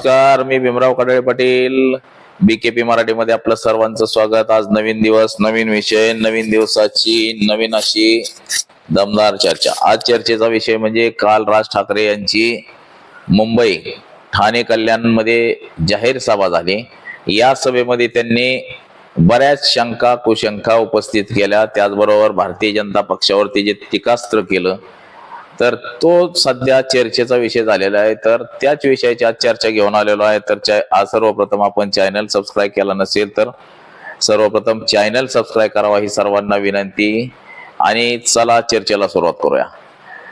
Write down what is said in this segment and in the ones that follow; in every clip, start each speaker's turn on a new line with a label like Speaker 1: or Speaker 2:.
Speaker 1: नमस्कार मी भीमराव कडाळे पाटील. बीकेपी मराठीमध्ये आपलं सर्वांचं स्वागत. आज नवीन दिवस नवीन विषय नवीन दिवसाची नवीन अशी दमदार चर्चा. आज चर्चेचा विषय म्हणजे काल राज ठाकरे यांची मुंबई ठाणे कल्याणमध्ये जाहीर सभा झाली. या सभेमध्ये त्यांनी बऱ्याच शंका कुशंका उपस्थित केल्या. त्याचबरोबर भारतीय जनता पक्षावरती जे टीकास्त्र केलं तर तो सध्या चर्चेचा विषय झालेला आहे. तर त्याच विषयाची आज चर्चा घेऊन आलेलो आहे. तर आज सर्वप्रथम आपण चॅनल सबस्क्राईब केला नसेल तर सर्वप्रथम चॅनल सबस्क्राईब करावा ही सर्वांना विनंती. आणि चला चर्चेला सुरुवात करूया.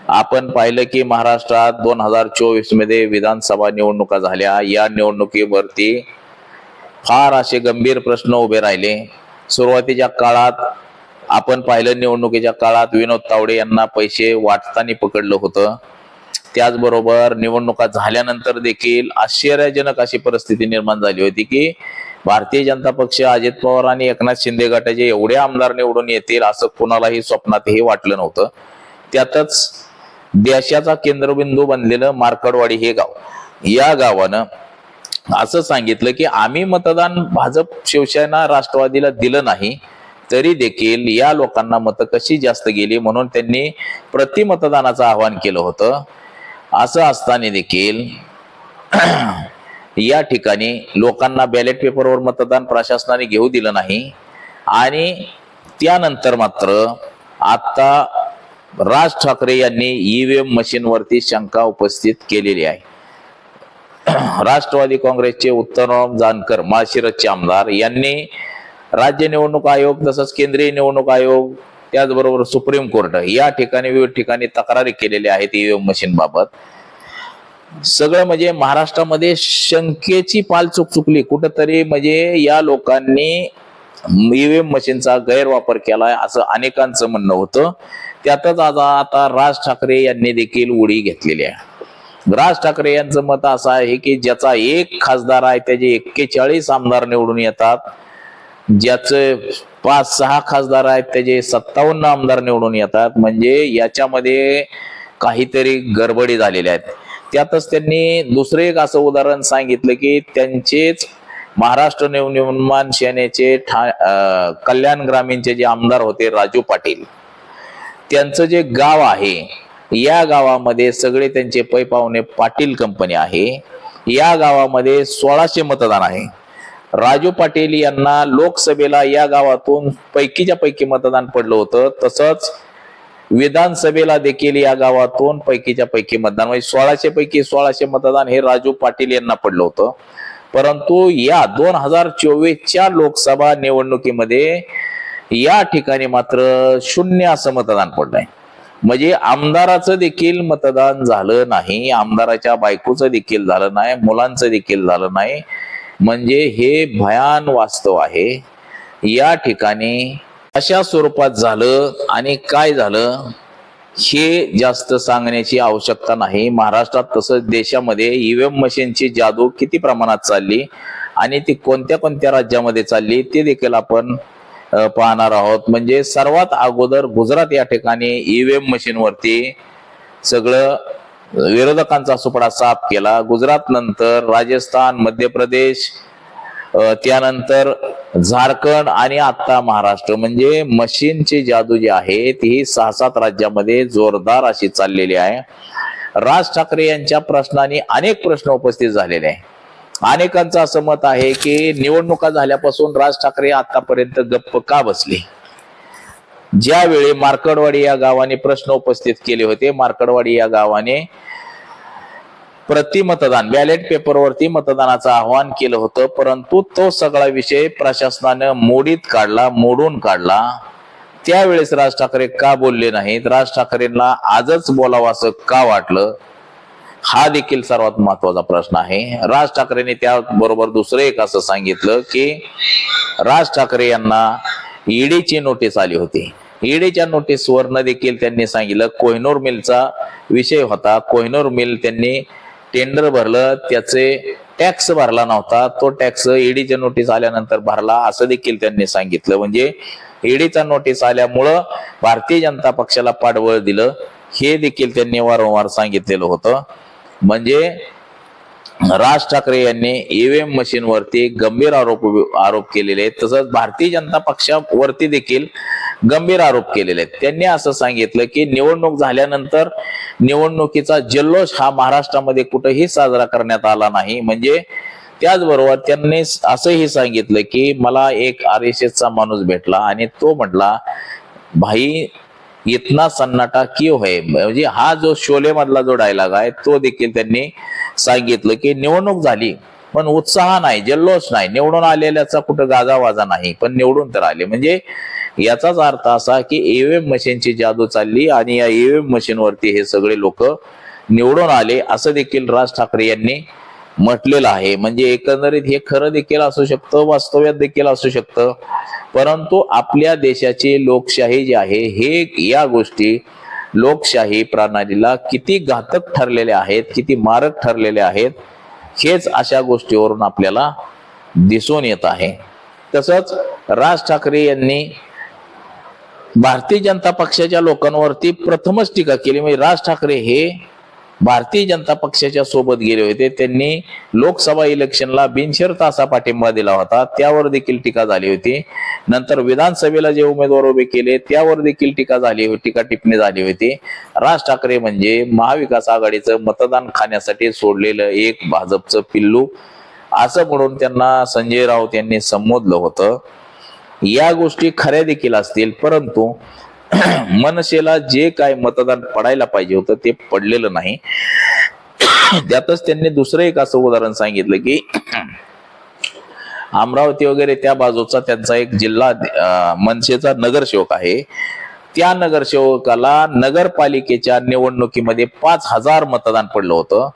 Speaker 1: आपण पाहिलं की महाराष्ट्रात दोन हजार चोवीसमध्ये विधानसभा निवडणुका झाल्या. या निवडणुकीवरती फार असे गंभीर प्रश्न उभे राहिले. सुरुवातीच्या काळात आपण पाहिलं निवडणुकीच्या काळात विनोद तावडे यांना पैसे वाटताना पकडलं होतं. त्याचबरोबर निवडणुका झाल्यानंतर देखील आश्चर्यजनक अशी परिस्थिती निर्माण झाली होती की भारतीय जनता पक्ष अजित पवार आणि एकनाथ शिंदे गटाचे एवढे आमदार निवडून येतील असं कुणालाही स्वप्नातही वाटलं नव्हतं. त्यातच देशाचा केंद्रबिंदू बनलेलं मार्कडवाडी हे गाव. या गावानं असं सांगितलं की आम्ही मतदान भाजप शिवसेना राष्ट्रवादीला दिलं नाही. तरी देखील या लोकांना मतं कशी जास्त गेली म्हणून त्यांनी प्रतिमतदानाचं आवाहन केलं होतं. असं असताना देखील या ठिकाणी लोकांना बॅलेट पेपरवर मतदान प्रशासनाने घेऊ दिलं नाही. आणि त्यानंतर मात्र आता राज ठाकरे यांनी ईव्हीएम मशीनवरती शंका उपस्थित केलेली आहे. राष्ट्रवादी काँग्रेसचे उत्तमराव जानकर माळशिरसचे आमदार यांनी राज्य निवडणूक आयोग तसंच केंद्रीय निवडणूक आयोग त्याचबरोबर सुप्रीम कोर्ट या ठिकाणी विविध ठिकाणी तक्रारी केलेल्या आहेत ईव्हीएम मशीन बाबत. सगळं म्हणजे महाराष्ट्रामध्ये शंकेची पालचूक चुकली. कुठंतरी म्हणजे या लोकांनी ईव्हीएम मशीनचा गैरवापर केलाय असं अनेकांचं म्हणणं होतं. त्यातच आज आता राज ठाकरे यांनी देखील उडी घेतलेली आहे. राज ठाकरे यांचं मत असं आहे की ज्याचा एक खासदार आहे त्याचे एक्केचाळीस आमदार निवडून येतात. ज्याचे पाच सहा खासदार आहेत त्याचे सत्तावन्न आमदार निवडून येतात. म्हणजे याच्यामध्ये काहीतरी गडबडी झालेल्या आहेत. त्यातच त्यांनी दुसरं एक असं उदाहरण सांगितलं की त्यांचेच महाराष्ट्र नवनिर्माण सेनेचे ठा कल्याण ग्रामीणचे जे आमदार होते राजू पाटील. त्यांचं जे गाव आहे या गावामध्ये सगळे त्यांचे पै पाहुणे पाटील कंपनी आहे. या गावामध्ये सोळाशे मतदान आहे. राजू पाटील यांना लोकसभेला या गावातून पैकीच्या पैकी मतदान पडलं होतं. तसंच विधानसभेला देखील या गावातून पैकीच्या पैकी मतदान म्हणजे सोळाशे पैकी सोळाशे मतदान हे राजू पाटील यांना पडलं होतं. परंतु या दोन हजार चोवीसच्या लोकसभा निवडणुकीमध्ये या ठिकाणी मात्र शून्य असं मतदान पडलंय. म्हणजे आमदाराचं देखील मतदान झालं नाही आमदाराच्या बायकोचं देखील झालं नाही मुलांचं देखील झालं नाही. म्हणजे हे भयान वास्तव आहे. या ठिकाणी अशा स्वरूपात झालं आणि काय झालं हे जास्त सांगण्याची आवश्यकता नाही. महाराष्ट्रात तसंच देशामध्ये ईव्हीएम मशीनची जादू किती प्रमाणात चालली आणि ती कोणत्या कोणत्या राज्यामध्ये चालली ते देखील आपण पाहणार आहोत. म्हणजे सर्वात अगोदर गुजरात या ठिकाणी ईव्हीएम मशीनवरती सगळं विरोधकांचा सुपडा साफ केला. गुजरात नंतर राजस्थान मध्य प्रदेश त्यानंतर झारखंड आणि आता महाराष्ट्र. म्हणजे मशीनची जादू जी आहे ती सहा सात राज्यामध्ये जोरदार अशी चाललेली आहे. राज ठाकरे यांच्या प्रश्नाने अनेक प्रश्न उपस्थित झालेले आहे अनेकांचं असं मत आहे की निवडणुका झाल्यापासून राज ठाकरे आतापर्यंत गप्प का बसले? ज्यावेळी मार्कडवाडी या गावाने प्रश्न उपस्थित केले होते मार्कडवाडी या गावाने प्रतिमतदान बॅलेट पेपरवरती मतदानाचं आवाहन केलं होतं परंतु तो सगळा विषय प्रशासनानं मोडीत काढला मोडून काढला. त्यावेळेस राज ठाकरे का बोलले नाहीत? राज ठाकरेंना आजच बोलावं असं का वाटलं? हा देखील सर्वात महत्त्वाचा प्रश्न आहे. राज ठाकरेंनी त्याबरोबर दुसरं एक असं सांगितलं की राज ठाकरे यांना ईडीची नोटीस आली होती. ईडीच्या नोटीसवरनं देखील त्यांनी सांगितलं कोहिनूर मिलचा विषय होता. कोहिनूर मिल त्यांनी टेंडर भरलं त्याचे टॅक्स भरला नव्हता. तो टॅक्स ईडीच्या नोटीस आल्यानंतर भरला असं देखील त्यांनी सांगितलं. म्हणजे ईडीचा नोटीस आल्यामुळं भारतीय जनता पक्षाला पाठबळ दिलं हे देखील त्यांनी वारंवार सांगितलेलं होतं. म्हणजे राज ठाकरे यांनी ईव्हीएम मशीनवरती गंभीर आरोप आरोप केलेले आहेत. तसंच भारतीय जनता पक्षावरती देखील गंभीर आरोप केलेले आहेत. त्यांनी असं सांगितलं की निवडणूक झाल्यानंतर निवडणुकीचा जल्लोष हा महाराष्ट्रामध्ये कुठेही साजरा करण्यात आला नाही. म्हणजे त्याचबरोबर त्यांनी असंही सांगितलं की मला एक आर एस एसचा माणूस भेटला आणि तो म्हटला भाई इतना सन्नाटा क्यों है? म्हणजे हा जो शोले मधला जो डायलॉग आहे तो देखील त्यांनी सांगितलं की निवडणूक झाली. पण उत्साह नाही जल्लोष नाही. निवडून आलेल्याचा कुठं गाजावाजा नाही पण निवडून तर आले. म्हणजे याचाच अर्थ असा की एव्हीएम मशीनची जादू चालली आणि या एव्हीएम मशीन वरती हे सगळे लोक निवडून आले असं देखील राज ठाकरे यांनी म्हटलेलं आहे. म्हणजे एकंदरीत हे खरं देखील असू शकतं वास्तव्यात देखील असू शकतं. परंतु आपल्या देशाची लोकशाही जी आहे हे या गोष्टी लोकशाही प्रणालीला किती घातक ठरलेल्या आहेत किती मारक ठरलेल्या आहेत हेच अशा गोष्टीवरून आपल्याला दिसून येत आहे. तसंच राज ठाकरे यांनी भारतीय जनता पक्षाच्या लोकांवरती प्रथमच टीका केली. म्हणजे राज ठाकरे हे भारतीय जनता पक्षाच्या सोबत गेले होते. त्यांनी लोकसभा इलेक्शनला बिनशर्त असा पाठिंबा दिला होता. त्यावर देखील टीका झाली होती. नंतर विधानसभेला जे उमेदवार उभे केले त्यावर देखील टीका झाली होती टीका टिप्पणी झाली होती. राज ठाकरे म्हणजे महाविकास आघाडीचं मतदान खाण्यासाठी सोडलेलं एक भाजपचं पिल्लू. असं म्हणून त्यांना संजय राऊत यांनी संबोधलं होतं. या गोष्टी खऱ्या देखील असतील परंतु मनसेला जे काय मतदान पडायला पाहिजे होतं ते पडलेलं नाही. त्यातच त्यांनी दुसरं एक असं उदाहरण सांगितलं की अमरावती वगैरे त्या बाजूचा त्यांचा एक जिल्हा मनसेचा नगरसेवक आहे. त्या नगरसेवकाला नगरपालिकेच्या निवडणुकीमध्ये पाच हजार मतदान पडलं होतं.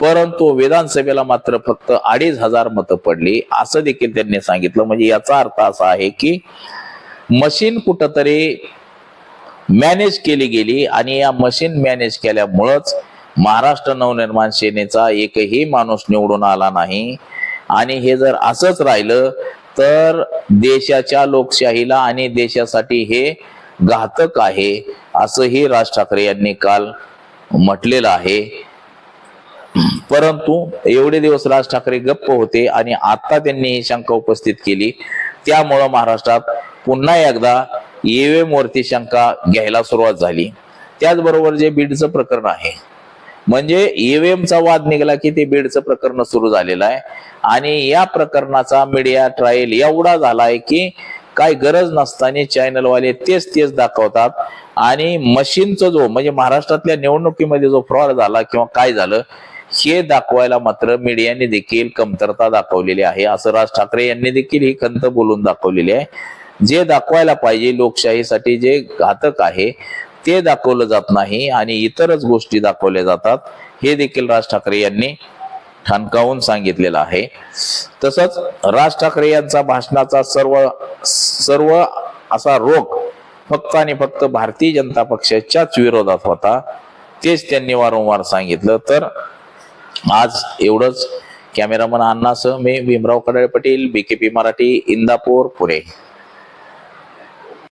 Speaker 1: परंतु विधानसभेला मात्र फक्त अडीच हजार मतं पडली. असं देखील त्यांनी सांगितलं. म्हणजे याचा अर्थ असा आहे की मशीन कुठंतरी मॅनेज केली गेली आणि या मशीन मॅनेज केल्यामुळंच महाराष्ट्र नवनिर्माण सेनेचा एकही माणूस निवडून आला नाही. आणि हे जर असंच राहिलं तर देशाच्या लोकशाहीला आणि देशासाठी हे घातक आहे असंही राज ठाकरे यांनी काल म्हटलेलं आहे. परंतु एवढे दिवस राज ठाकरे गप्प होते आणि आता त्यांनी ही शंका उपस्थित केली. त्यामुळं महाराष्ट्रात पुन्हा एकदा ईव्हीएम वरती शंका घ्यायला सुरुवात झाली. त्याचबरोबर जे बीडचं प्रकरण आहे म्हणजे ईव्हीएमचा वाद निघाला की ते बीडचं प्रकरण सुरू झालेलं आहे. आणि या प्रकरणाचा मीडिया ट्रायल एवढा झालाय की काय गरज नसताना चॅनलवाले तेच तेच दाखवतात. आणि मशीनचा जो म्हणजे महाराष्ट्रातल्या निवडणुकीमध्ये जो फ्रॉड झाला किंवा काय झालं हे दाखवायला मात्र मीडियाने देखील कमतरता दाखवलेली आहे. असं राज ठाकरे यांनी देखील ही खंत बोलून दाखवलेली आहे. जे दाखवायला पाहिजे लोकशाहीसाठी जे घातक आहे ते दाखवलं जात नाही आणि इतरच गोष्टी दाखवल्या जातात हे देखील राज ठाकरे यांनी ठणकावून सांगितलेलं आहे. तसंच राज ठाकरे यांचा भाषणाचा सर्व सर्व असा रोग फक्त आणि फक्त भारतीय जनता पक्षाच्याच विरोधात होता तेच त्यांनी वारंवार सांगितलं. तर आज एवढंच. कॅमेरामन अण्णासह मी भीमराव कडाळे पाटील बीकेपी मराठी इंदापूर पुणे.